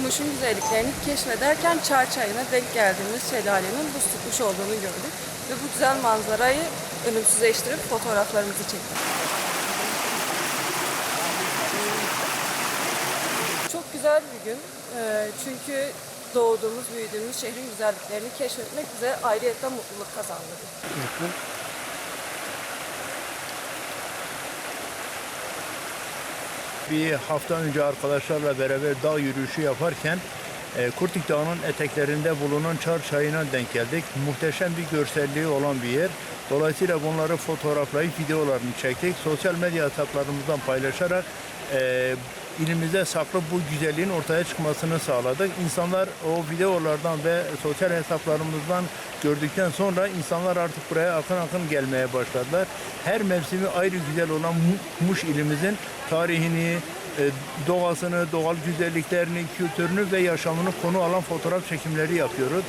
Muş'un güzelliklerini keşfederken Çarçayı'na denk geldiğimiz şelalenin buz tutmuş olduğunu gördük. Ve bu güzel manzarayı ölümsüzleştirip fotoğraflarımızı çektik. Çok güzel bir gün. Ee, Çünkü doğduğumuz, büyüdüğümüz şehrin güzelliklerini keşfetmek bize ayrıyetten mutluluk kazandırdı. Bir hafta önce arkadaşlarla beraber dağ yürüyüşü yaparken e, Kurtik Dağı'nın eteklerinde bulunan Çar Çayı'na denk geldik. Muhteşem bir görselliği olan bir yer. Dolayısıyla bunları fotoğraflayıp videolarını çektik. Sosyal medya hesaplarımızdan paylaşarak e, ilimizde saklı bu güzelliğin ortaya çıkmasını sağladık. İnsanlar o videolardan ve sosyal hesaplarımızdan gördükten sonra insanlar artık buraya akın akın gelmeye başladılar. Her mevsimi ayrı güzel olan Mu- Muş ilimizin tarihini, e, doğasını, doğal güzelliklerini, kültürünü ve yaşamını konu alan fotoğraf çekimleri yapıyoruz.